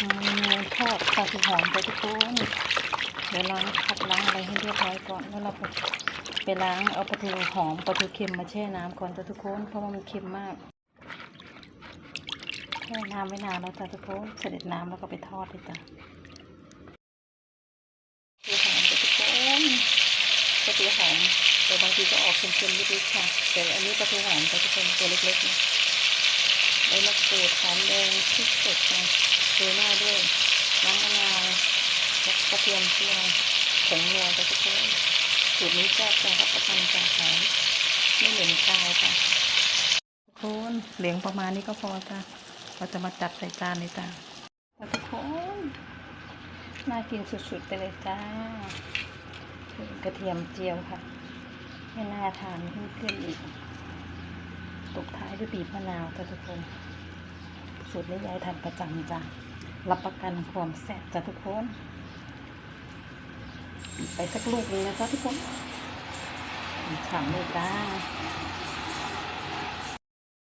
ำเมนูทอดปลาทูหอมไปทุกคนเดี๋ยวล้างขัดล้างอะไรให้เรียบร้อยก่อนแล้วเราไปไปล้างเอาปลาทูหอมปลาทูเค็มมาแช่น้ำก่อนจ้ะทุกคนเพราะว่ามันเค็มมากแช่น้ำไว้นานแล้วจ้ะทุกคนเสด็จน้ำแล้วก็ไปทอดเลยจ้ะปลาทูหอมจ้ะทุกคนปลาทูหอมแต่บางทีก็ออกเค็มๆนิดๆค่ะแต่อันนี้ปลาทูหอมจ้ะทุกคนตัวเล็กๆนะใบมะกรูดหอมแดงพริกสดนะโรยหน้าด้วยน้ำมะนาวแล้ว กระเทียมเจียวผงนัวจะทุกคนสูตรนี้แซ่บจังรับประทานจากหอมไม่เหม็นคาวค่ะทุกคนเหลียงประมาณนี้ก็พอจ้ะเราจะมาจัดใส่จานเลยจ้ะทุกคนน่ากินสุดๆไปเลยจ้ากระเทียมเจียวค่ะให้น่าทานขึ้นๆอีกตบท้ายด้วยบีบมะนาวจ้ะทุกคน สูตรนี้ยายทำประจำจ้ะรับประกันความแซ่บจ้ะทุกคน ไปสักลูกนึงนะคะทุกคนฉ่ำเลยจ้า